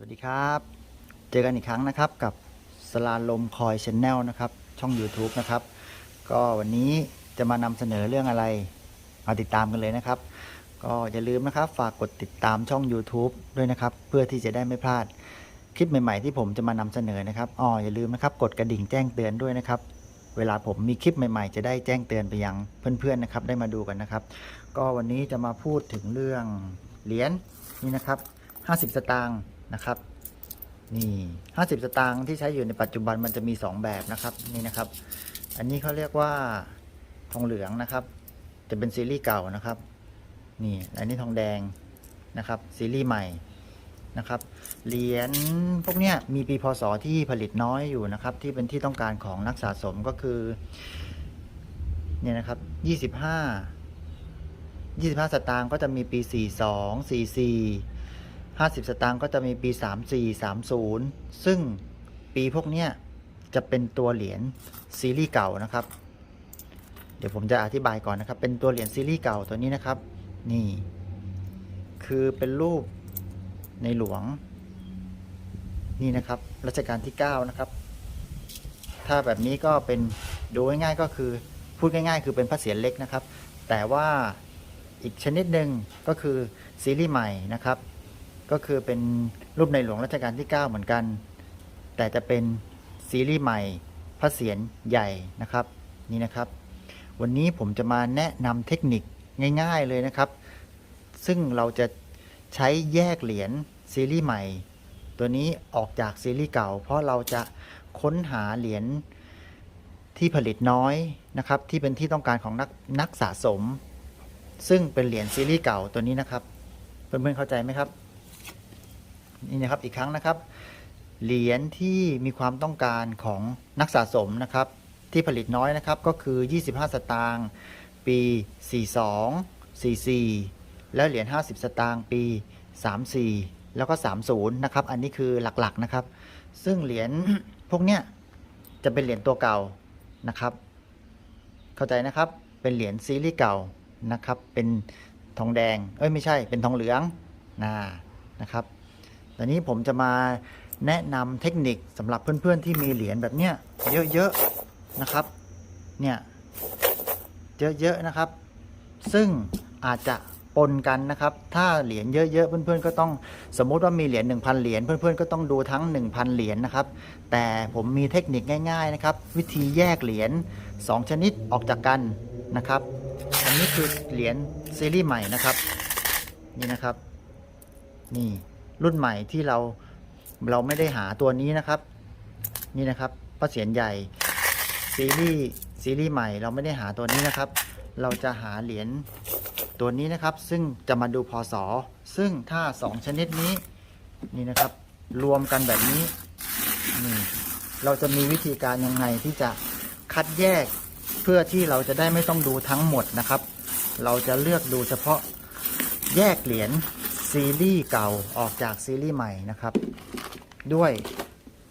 สวัสดีครับ เจอกันอีกครั้งนะครับกับสลาลมคอยชแนลนะครับ ช่อง YouTube นะครับ ก็วันนี้จะมานำเสนอเรื่องอะไร มาติดตามกันเลยนะครับ ก็อย่าลืมนะครับ ฝากกดติดตามช่อง YouTube ด้วยนะครับ เพื่อที่จะได้ไม่พลาดคลิปใหม่ ๆ ที่ผมจะมานำเสนอนะครับอ๋ออย่าลืมนะครับ กดกระดิ่งแจ้งเตือนด้วยนะครับ เวลาผมมีคลิปใหม่ ๆ จะได้แจ้งเตือนไปยังเพื่อนๆนะครับ ได้มาดูกันนะครับ ก็วันนี้จะมาพูดถึงเรื่องเหรียญนี่นะครับ 50 สตางค์ นะครับ นี่50สตางค์ที่ใช้อยู่ในปัจจุบันมันจะมี2แบบนะครับนี่นะครับ อันนี้เขาเรียกว่าทองเหลืองนะครับ จะเป็นซีรีส์เก่านะครับ นี่อันนี้ทองแดงนะครับซีรีส์ใหม่นะครับเหรียญพวกเนี้ยมีปีพศที่ผลิตน้อยอยู่นะครับ ที่เป็นที่ต้องการของนักสะสมก็คือเนี่ยนะครับ25 25 สตางค์ก็จะมีปี 42 44 50 สตางค์ก็จะมีปี 34 30 ซึ่งปีพวกเนี้ยจะเป็นตัวเหรียญซีรีส์เก่านะครับ เดี๋ยวผมจะอธิบายก่อนนะครับ เป็นตัวเหรียญซีรีส์เก่าตัวนี้นะครับ นี่ คือเป็นรูปในหลวง นี่นะครับรัชกาลที่ 9 นะครับ ถ้าแบบนี้ก็เป็นดูง่ายๆก็คือพูดง่ายๆ คือเป็นพระเศียรเล็กนะครับ แต่ว่าอีกชนิดหนึ่งก็คือซีรีส์ใหม่นะครับ ก็คือเป็นรูปในหลวงรัชกาลที่ 9 เหมือนกัน แต่จะเป็นซีรีส์ใหม่พระเศียรใหญ่นะครับนี่นะครับ วันนี้ผมจะมาแนะนำเทคนิคง่ายๆเลยนะครับ ซึ่งเราจะใช้แยกเหรียญซีรีส์ใหม่ ตัวนี้ออกจากซีรีส์เก่า เพราะเราจะค้นหาเหรียญที่ผลิตน้อยนะครับ ที่เป็นที่ต้องการของนักนักสะสม ซึ่งเป็นเหรียญซีรีส์เก่าตัวนี้นะครับ เพื่อนๆเข้าใจไหมครับ นี่นะครับอีกครั้งนะครับ เหรียญที่มีความต้องการของนักสะสมนะครับ ที่ผลิตน้อยนะครับก็คือ 25 สตางค์ปี 42 44 แล้วเหรียญ50 สตางค์ปี 34 แล้วก็ 30 นะครับ อันนี้คือหลักๆนะครับ ซึ่งเหรียญพวกเนี้ยจะเป็นเหรียญตัวเก่านะครับ เข้าใจนะครับเป็นเหรียญซีรีส์เก่านะครับ เป็นทองแดง เอ้ยไม่ใช่ เป็นทองเหลืองนะนะครับ แตอนนี้ผมจะมาแนะนำเทคนิคสำหรับเพื่อนๆที่มีเหรียญแบบเนี้ยเยอะๆนะครับ เนี่ยเยอะๆนะครับ ซึ่งอาจจะปนกันนะครับ ถ้าเหรียญเยอะๆ เพื่อนๆ ก็ต้องสมมุติว่ามีเหรียญ1,000 เหรียญเพื่อนๆ ก็ต้องดูทั้ง 1,000 เหรียญนะครับ แต่ผมมีเทคนิคง่าย ๆนะครับ วิธีแยกเหรียญ2 ชนิดออกจากกันนะครับ อันนี้คือเหรียญซีรีส์ใหม่นะครับ นี่นะครับ นี่ รุ่นใหม่ที่เราเราไม่ได้หาตัวนี้นะครับ นี่นะครับพระเศียรใหญ่ซีรีส์ซีรีส์ใหม่เราไม่ได้หาตัวนี้นะครับ เราจะหาเหรียญตัวนี้นะครับ ซึ่งจะมาดูพศซึ่งถ้าสองชนิดนี้นี่นะครับ รวมกันแบบนี้นี่เราจะมีวิธีการยังไงที่จะคัดแยกเพื่อที่เราจะได้ไม่ต้องดูทั้งหมดนะครับ เราจะเลือกดูเฉพาะแยกเหรียญ ซีรีส์เก่าออกจากซีรีส์ใหม่นะครับ ด้วย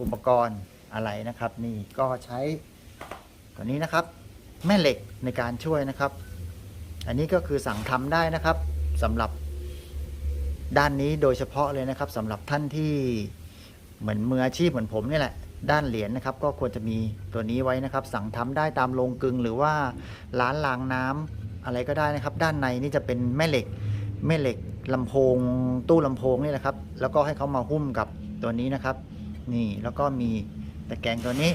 อุปกรณ์อะไรนะครับ นี่ก็ใช้ตัวนี้นะครับ แม่เหล็กในการช่วยนะครับ อันนี้ก็คือสั่งทำได้นะครับสำหรับด้านนี้โดยเฉพาะเลยนะครับสำหรับท่านที่เหมือนมืออาชีพเหมือนผมนี่แหละด้านเหรียญนะครับ ก็ควรจะมีตัวนี้ไว้นะครับ สั่งทำได้ตามโรงกลึง หรือว่าร้านรางน้ำอะไรก็ได้นะครับ ด้านในนี่จะเป็นแม่เหล็กแม่เหล็ก ลำโพงตู้ลำโพงนี่แหละครับ แล้วก็ให้เขามาหุ้มกับตัวนี้นะครับ นี่แล้วก็มีตะแกรงตัวนี้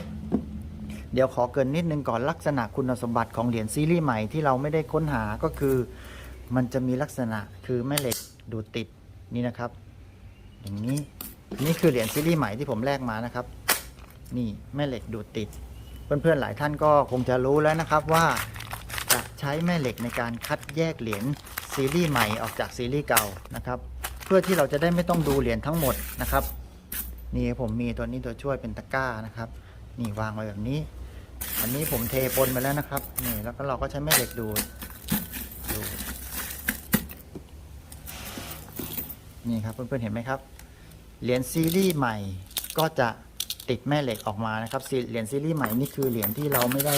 เดี๋ยวขอเกินนิดนึงก่อนลักษณะคุณสมบัติของเหรียญซีรีส์ใหม่ที่เราไม่ได้ค้นหาก็คือ มันจะมีลักษณะคือแม่เหล็กดูดติดนี่นะครับ อย่างนี้นี่คือเหรียญซีรีส์ใหม่ที่ผมแลกมานะครับ นี่แม่เหล็กดูดติด เพื่อนๆหลายท่านก็คงจะรู้แล้วนะครับว่าจะใช้แม่เหล็กในการคัดแยกเหรียญ ซีรีส์ใหม่ออกจากซีรีส์เก่านะครับ เพื่อที่เราจะได้ไม่ต้องดูเหรียญทั้งหมดนะครับ นี่ผมมีตัวนี้ตัวช่วยเป็นตะกร้านะครับ นี่วางไว้แบบนี้ อันนี้ผมเทปนไปแล้วนะครับ นี่แล้วก็เราก็ใช้แม่เหล็กดูดดูดนี่ครับเพื่อนๆเห็นไหมครับ เหรียญซีรีส์ใหม่ก็จะติดแม่เหล็กออกมานะครับซีเหรียญซีรีส์ใหม่นี่คือเหรียญที่เราไม่ได้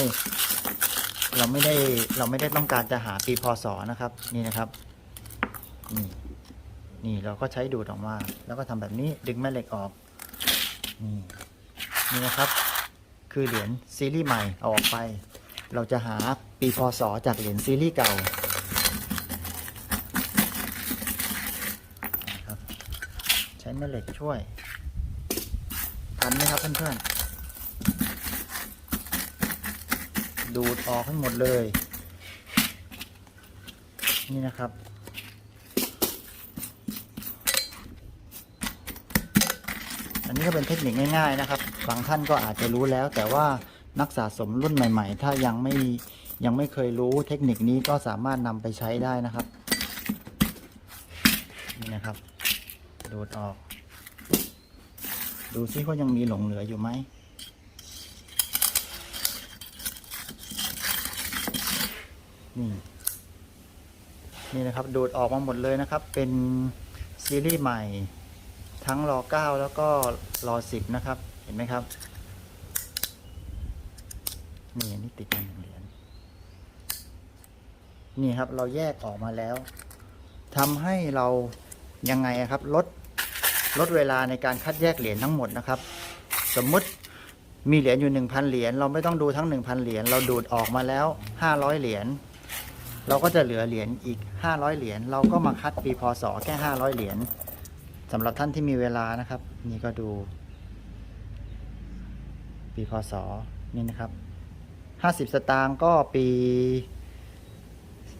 เราไม่ได้เราไม่ได้ต้องการจะหาปีพศนะครับ นี่นะครับ นี่นี่เราก็ใช้ดูดออกมา แล้วก็ทำแบบนี้ดึงแม่เหล็กออก นี่นี่นะครับ คือเหรียญซีรีส์ใหม่เอาออกไป เราจะหาปีพศจากเหรียญซีรีส์เก่านะครับใช้แม่เหล็กช่วยทันไหมครับเพื่อนๆ ดูดออกให้หมดเลย นี่นะครับ อันนี้ก็เป็นเทคนิคง่ายๆนะครับ บางท่านก็อาจจะรู้แล้ว แต่ว่านักสะสมรุ่นใหม่ ๆ ถ้ายังไม่ยังไม่เคยรู้เทคนิคนี้ก็สามารถนำไปใช้ได้นะครับ นี่นะครับ ดูดออก ดูซิว่ายังมีหลงเหลืออยู่ไหม นี่ นี่นะครับ ดูดออกมาหมดเลยนะครับ เป็นซีรีส์ใหม่ ทั้งรอ9แล้วก็รอ10นะครับ เห็นไหมครับ นี่นี่ติดมาหนึ่งเหรียญนี่ครับเราแยกออกมาแล้วทำให้เรายังไงครับลดลดเวลาในการคัดแยกเหรียญทั้งหมดนะครับ สมมุติมีเหรียญอยู่ 1,000 เหรียญเราไม่ต้องดูทั้ง 1,000 เหรียญเราดูดออกมาแล้ว 500 เหรียญ เราก็จะเหลือเหรียญอีก 500 เหรียญเราก็มาคัดปีพศแค่ 500 เหรียญสำหรับท่านที่มีเวลานะครับ นี่ก็ดู ปีพศนี่นะครับ 50 สตางค์ก็ปี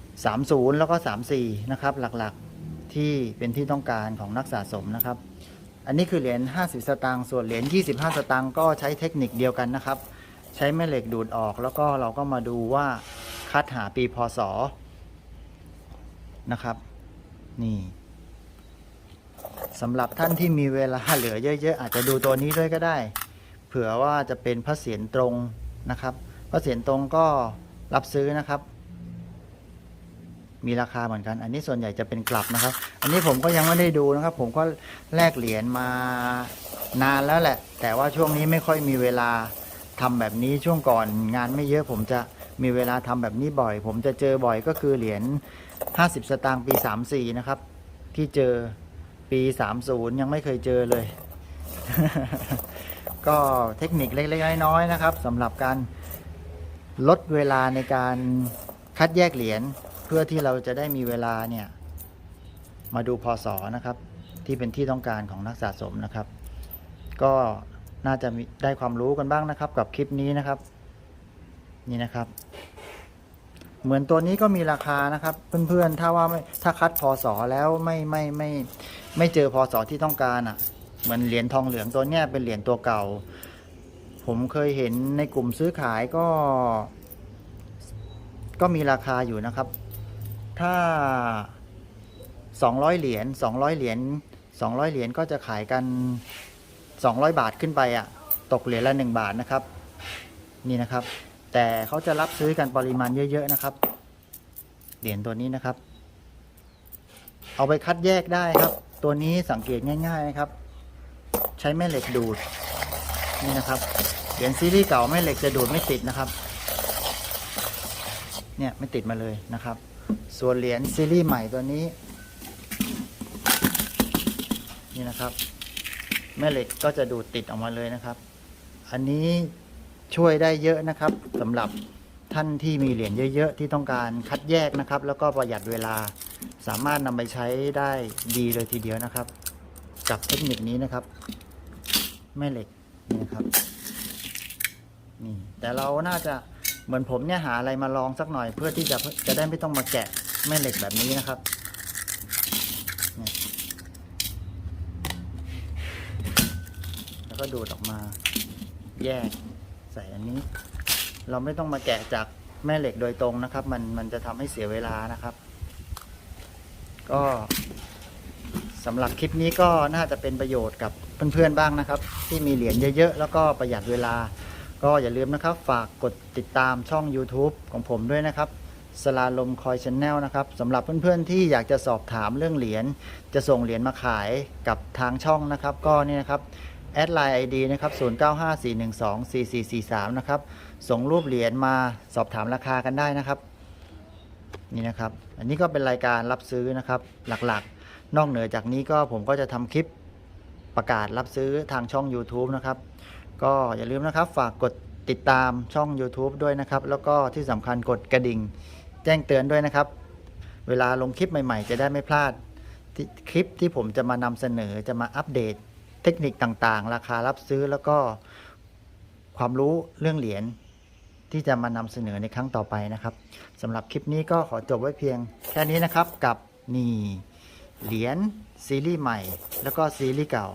30 แล้วก็ 34 นะครับ หลักๆที่เป็นที่ต้องการของนักสะสมนะครับ อันนี้คือเหรียญ50 สตางค์ส่วนเหรียญ25 สตางค์ก็ใช้เทคนิคเดียวกันนะครับ ใช้แม่เหล็กดูดออกแล้วก็เราก็มาดูว่า คัดหาปีพศนะครับ นี่สำหรับท่านที่มีเวลาเหลือเยอะ ๆ อาจจะดูตัวนี้ด้วยก็ได้ เผื่อว่าจะเป็นพระเศียรตรงนะครับพระเศียรตรงก็รับซื้อนะครับ มีราคาเหมือนกัน อันนี้ส่วนใหญ่จะเป็นกลับนะครับ อันนี้ผมก็ยังไม่ได้ดูนะครับ ผมก็แลกเหรียญมานานแล้วแหละ แต่ว่าช่วงนี้ไม่ค่อยมีเวลาทำแบบนี้ช่วงก่อนงานไม่เยอะผมจะ มีเวลาทำแบบนี้บ่อย ผมจะเจอบ่อยก็คือเหรียญ50 สตางค์ปี 34 นะครับ ที่เจอปี 30 ยังไม่เคยเจอเลย ก็เทคนิคเล็กๆน้อยๆนะครับสำหรับการลดเวลาในการคัดแยกเหรียญเพื่อที่เราจะได้มีเวลาเนี่ย มาดูพศนะครับ ที่เป็นที่ต้องการของนักสะสมนะครับ ก็น่าจะได้ความรู้กันบ้างนะครับ กับคลิปนี้นะครับ นี่นะครับ เหมือนตัวนี้ก็มีราคานะครับ เพื่อนๆ ถ้าว่าไม่ถ้าคัดพศแล้วไม่ไม่ไม่ไม่เจอพศที่ต้องการอะ เหมือนเหรียญทองเหลืองตัวเนี้ยเป็นเหรียญตัวเก่า ผมเคยเห็นในกลุ่มซื้อขายก็ ก็มีราคาอยู่นะครับ ถ้า200เหรียญ200เหรียญ200เหรียญก็จะขายกัน200บาทขึ้นไปอะ ตกเหรียญละ1บาทนะครับ นี่นะครับ แต่เขาจะรับซื้อกันปริมาณเยอะ ๆ นะครับ เหรียญตัวนี้นะครับ เอาไปคัดแยกได้ครับ ตัวนี้สังเกตง่าย ๆ นะครับ ใช้แม่เหล็กดูด นี่นะครับ เหรียญซีรีส์เก่าแม่เหล็กจะดูดไม่ติดนะครับ เนี่ยไม่ติดมาเลยนะครับ ส่วนเหรียญซีรีส์ใหม่ตัวนี้ นี่นะครับ แม่เหล็กก็จะดูดติดออกมาเลยนะครับ อันนี้ ช่วยได้เยอะนะครับสำหรับท่านที่มีเหรียญเยอะ ๆ ที่ต้องการคัดแยกนะครับ แล้วก็ประหยัดเวลาสามารถนำไปใช้ได้ดีเลยทีเดียวนะครับ กับเทคนิคนี้นะครับ แม่เหล็กนี่ครับนี่แต่เราน่าจะเหมือนผมเนี่ยหาอะไรมาลองสักหน่อย เพื่อที่จะจะได้ไม่ต้องมาแกะแม่เหล็กแบบนี้นะครับแล้วก็ดูดออกมาแยก ใส่อันนี้ เราไม่ต้องมาแกะจากแม่เหล็กโดยตรงนะครับ มันมันจะทำให้เสียเวลานะครับ ก็สำหรับคลิปนี้ก็น่าจะเป็นประโยชน์กับเพื่อนๆบ้างนะครับ ที่มีเหรียญเยอะๆ แล้วก็ประหยัดเวลา ก็อย่าลืมนะครับ ฝากกดติดตามช่อง YouTube ของผมด้วยนะครับสลาลมคอยชแนลนะครับสำหรับเพื่อนๆที่อยากจะสอบถามเรื่องเหรียญจะส่งเหรียญมาขายกับทางช่องนะครับ ก็นี่นะครับ แอดไลน์ ID นะครับ0954124443 นะครับ ส่งรูปเหรียญมาสอบถามราคากันได้นะครับ นี่นะครับ อันนี้ก็เป็นรายการรับซื้อนะครับ หลักๆ นอกเหนือจากนี้ก็ผมก็จะทำคลิปประกาศรับซื้อทางช่อง YouTube นะครับ ก็อย่าลืมนะครับ ฝากกดติดตามช่อง YouTube ด้วยนะครับ แล้วก็ที่สำคัญกดกระดิ่ง แจ้งเตือนด้วยนะครับ เวลาลงคลิปใหม่ ๆ จะได้ไม่พลาด คลิปที่ผมจะมานำเสนอจะมาอัปเดต เทคนิคต่างๆ ราคารับซื้อแล้วก็ความรู้เรื่องเหรียญที่จะมานำเสนอในครั้งต่อไปนะครับสำหรับคลิปนี้ก็ขอจบไว้เพียงแค่นี้นะครับกับนี่เหรียญซีรีส์ใหม่ แล้วก็ซีรีส์เก่า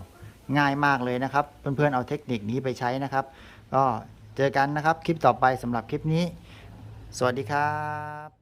ง่ายมากเลยนะครับ เพื่อนๆเอาเทคนิคนี้ไปใช้นะครับ ก็เจอกันนะครับคลิปต่อไปสำหรับคลิปนี้ สวัสดีครับ